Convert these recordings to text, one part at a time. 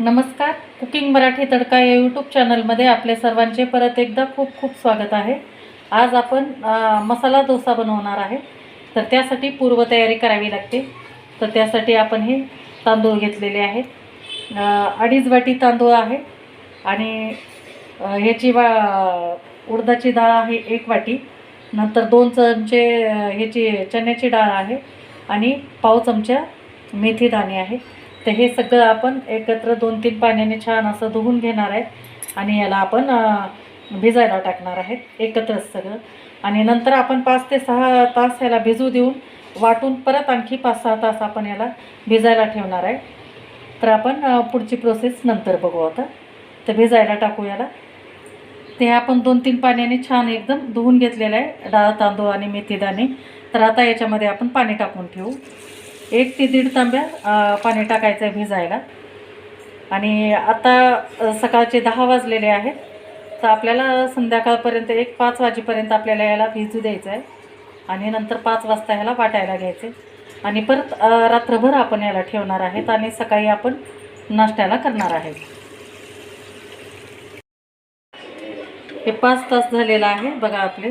नमस्कार. कुकिंग मराठी तडका या यूट्यूब चॅनलमध्ये आपले सर्वांचे परत एकदा खूप खूप स्वागत आहे. आज आपण मसाला डोसा बनवणार आहे. तर त्यासाठी पूर्वतयारी करावी लागते. तर त्यासाठी आपण हे तांदूळ घेतलेले आहेत. अडीच वाटी तांदूळ आहे आणि ह्याची वा उडदाची डाळ आहे एक वाटी. नंतर दोन चमचे ह्याची चण्याची डाळ आहे आणि पाव चमचा मेथी दाणे आहे. तर हे सगळं आपण एकत्र दोन तीन पाण्याने छान असं धुवून घेणार आहे. आणि याला आपण भिजायला टाकणार आहेत. एकत्रच सगळं. आणि नंतर आपण पाच ते सहा तास याला भिजू देऊन वाटून परत आणखी पाच सहा तास आपण याला भिजायला ठेवणार आहे. तर आपण पुढची प्रोसेस नंतर बघू आता. तर भिजायला टाकू याला. ते आपण दोन तीन पाण्याने छान एकदम धुवून घेतलेलं आहे. डाळ तांदूळ आणि मेथीदाणे. तर आता याच्यामध्ये आपण पाणी टाकून ठेवू. एक ते दीड तांब्या पाणी टाकायचं आहे भिजायला. आणि आता सकाळचे दहा वाजलेले आहेत. तर आपल्याला संध्याकाळपर्यंत एक पाच वाजेपर्यंत आपल्याला याला भिजू द्यायचं आहे. आणि नंतर पाच वाजता ह्याला वाटायला घ्यायचे. आणि परत रात्रभर आपण याला ठेवणार आहेत आणि सकाळी आपण नाश्त्याला करणार आहेत. हे पाच तास झालेलं आहे बघा आपले.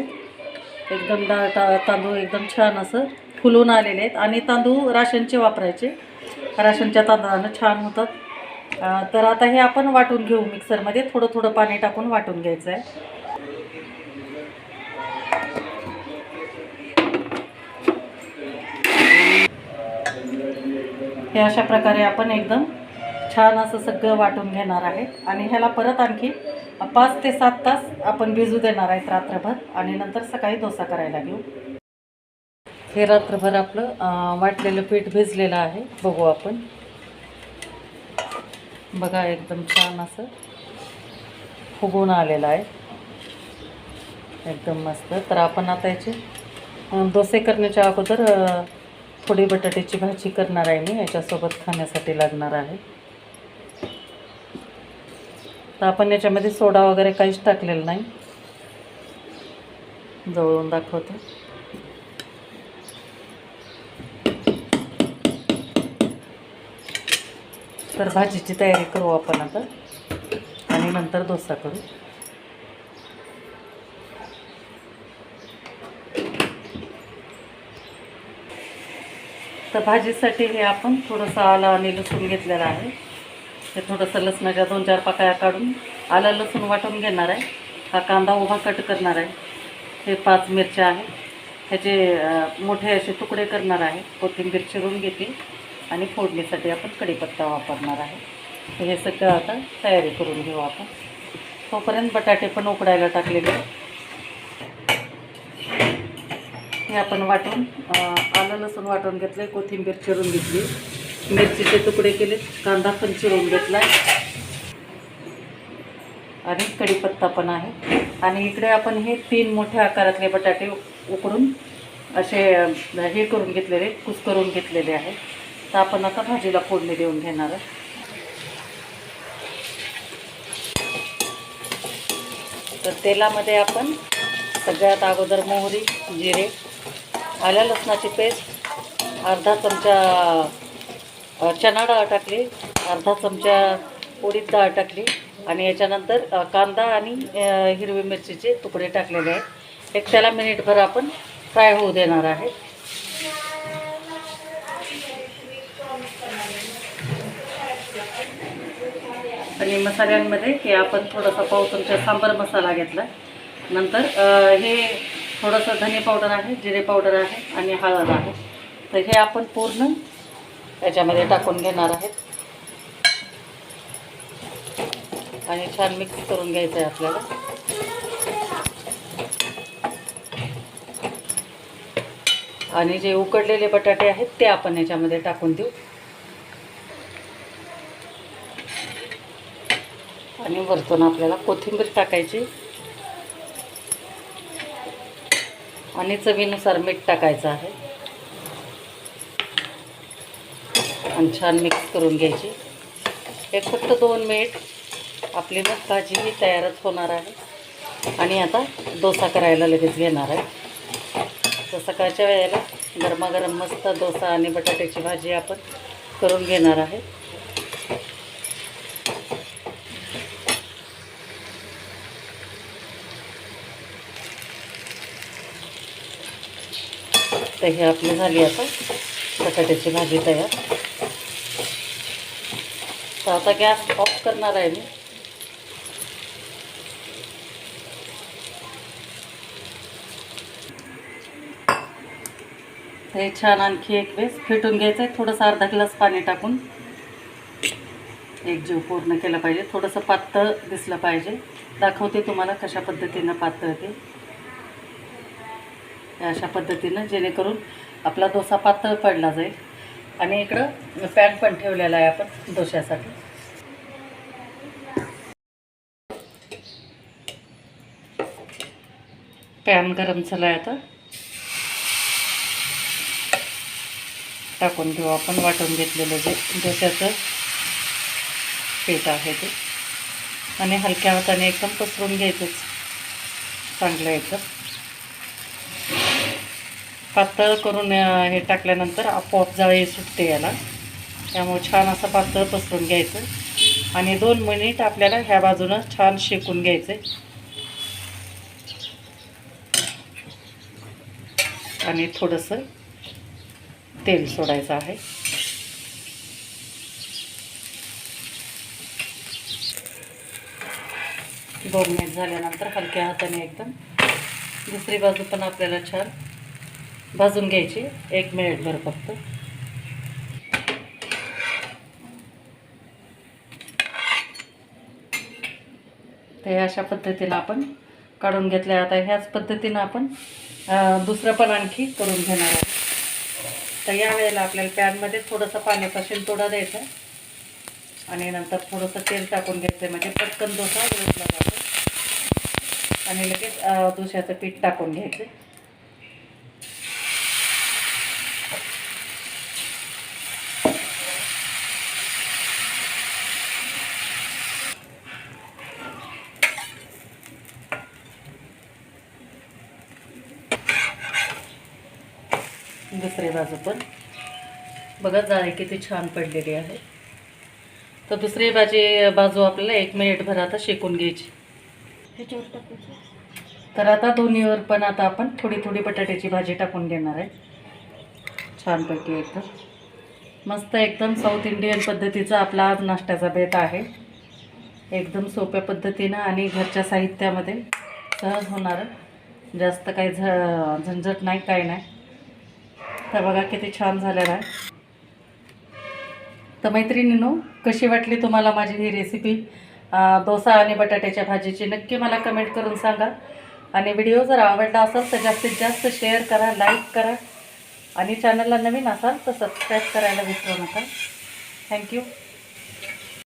एकदम डाळ ता तांदूळ एकदम छान असं फुलून आलेले आहेत. आणि तांदूळ राशनचे वापरायचे. राशनच्या तांदळानं छान होतात. तर आता हे आपण वाटून घेऊ मिक्सरमध्ये. थोडं थोडं पाणी टाकून वाटून घ्यायचं आहे. हे अशा प्रकारे आपण एकदम छान असं सगळं वाटून घेणार आहे. आणि ह्याला परत आणखी पाच ते सात तास आपण भिजू देणार आहेत रात्रभर. आणि नंतर सकाळी डोसा करायला घेऊ. हे रात्रभर आपलं वाटलेलं पीठ भिजलेलं आहे. बघू आपण. बघा एकदम छान असं फुगून आलेलं आहे. एकदम मस्त. तर आपण आता याचे डोसे करण्याच्या अगोदर थोडी बटाट्याची भाजी करणार आहे मी. याच्यासोबत खाण्यासाठी लागणार आहे. तर आपण याच्यामध्ये सोडा वगैरे काहीच टाकलेलं नाही. जवळून दाखवतो. तर भाजीची तयारी करू आपण आता. आणि नंतर डोसा करू. तर भाजीसाठी हे आपण थोडंसं आलं आणि लसूण घेतलेलं आहे. हे थोडंसं लसणाच्या दोन चार पाकळ्या काढून आलं लसूण वाटून घेणार आहे. हा कांदा उभा कट करणार आहे. हे पाच मिरच्या आहेत. ह्याचे मोठे असे तुकडे करणार आहे. कोथिंबीर चिरून घेते. आणि फोडणीसाठी आपण कढीपत्ता वापरणार आहे. हे सगळं आता तयारी करून घेऊ आपण. तोपर्यंत बटाटे पण उकडायला टाकलेले हे आपण वाटून आलं लसूण वाटून घेतलं कोथिंबीर चिरून घेतली. मिरचीचे तुकडे केले कांदा पण चिरून घेतला आणि कढीपत्ता पण आहे. आणि इकडे आपण हे तीन मोठ्या आकारातले बटाटे उकडून असे हे करून घेतलेले कुस करून घेतलेले आहेत. तर आपण आता भाजीला फोडणी देऊन घेणार आहे. तर तेलामध्ये आपण सगळ्यात अगोदर मोहरी जिरे आल्या लसणाची पेस्ट अर्धा चमचा चणा डाळ टाकली अर्धा चमचा उडीद डाळ टाकली आणि याच्यानंतर कांदा आणि हिरवी मिरचीचे तुकडे टाकलेले आहेत. एक त्याला मिनिटभर आपण फ्राय होऊ देणार आहे. आणि मसाल्यांमध्ये की आपण थोडासा पाव चमचा सांबार मसाला घेतला. नंतर हे थोडंसं धने पावडर आहे जिरे पावडर आहे आणि हळद आहे. तर हे आपण पूर्ण याच्यामध्ये टाकून घेणार आहेत. आणि छान मिक्स करून घ्यायचं आहे आपल्याला. आणि जे उकडलेले बटाटे आहेत ते आपण याच्यामध्ये टाकून देऊ. आणि वरतून आपल्याला कोथिंबीर टाकायची. आणि चवीनुसार मीठ टाकायचं आहे. आणि छान मिक्स करून घ्यायची. एक फक्त दोन मिनिट आपली मग भाजी ही तयारच होणार आहे. आणि आता डोसा करायला लगेच घेणार आहे. तर सकाळच्या वेळेला गरमागरम मस्त डोसा आणि बटाट्याची भाजी आपण करून घेणार आहे. तर हे आपली झाली आता. बटाट्याची भाजी तयार. तर आता गॅस ऑफ करणार आहे मी. हे छान आणखी एक वेळेस फेटून घ्यायचं आहे थोडंसं अर्धा ग्लास पाणी टाकून. एक जीव पूर्ण केलं पाहिजे. थोडंसं पातळ दिसलं पाहिजे. दाखवते तुम्हाला कशा पद्धतीनं पातळ ते. अशा पद्धतीनं जेणेकरून आपला डोसा पातळ पडला जाईल. आणि इकडं पॅन पण ठेवलेला आहे आपण डोश्यासाठी. पॅन गरम झाला आहे आता. टाकून घेऊ आपण वाटून घेतलेलं जे डोश्याचं पीठ आहे ते. आणि हलक्या हाताने एकदम पसरून घ्यायचंच. चांगलं एकदम. पातळ करून हे टाकल्यानंतर आपोआप जाळी सुटते याला. त्यामुळे छान असं पातळ पसरून घ्यायचं. आणि दोन मिनिट आपल्याला ह्या बाजूनं छान शेकून घ्यायचं आणि थोडंसं तेल सोडायचं आहे. दोन मिनिट झाल्यानंतर हलक्या हाताने एकदम दुसरी बाजू पण आपल्याला छान भाजून घ्यायची. एक मिनिटभर फक्त. ते अशा पद्धतीनं आपण काढून घेतल्या. आता ह्याच पद्धतीनं आपण दुसरं पण आणखी करून घेणार आहोत. तर या वेळेला आपल्याला पॅनमध्ये थोडंसं पाण्यापासून तोडा द्यायचा आणि नंतर थोडंसं तेल टाकून घ्यायचं म्हणजे पटकन डोसा घेतला जातो आणि लगेच अं, डोश्याचं पीठ टाकून घ्यायचं बाजू पण. बघा जाळी किती छान पडलेली आहे. तर दुसरी भाजी बाजू आपल्याला एक मिनिटभर आता शेकून घ्यायची. तर आता दोन्हीवर पण आता आपण थोडी थोडी बटाट्याची भाजी टाकून घेणार आहे. छानपैकी एकदम. मस्त एकदम साऊथ इंडियन पद्धतीचा आपला आज नाश्त्याचा बेत आहे. एकदम सोप्या पद्धतीनं आणि घरच्या साहित्यामध्ये सहज होणारं. जास्त काही झ झंझट नाही काय नाही. तर बघा किती छान झालेलं आहे. तर मैत्रिणीनो कशी वाटली तुम्हाला माझी ही रेसिपी डोसा आणि बटाट्याच्या भाजीची नक्की मला कमेंट करून सांगा. आणि व्हिडिओ जर आवडला असेल तर जास्तीत जास्त शेअर करा लाईक करा. आणि चॅनलला नवीन असाल तर सबस्क्राईब करायला विसरू नका. थँक्यू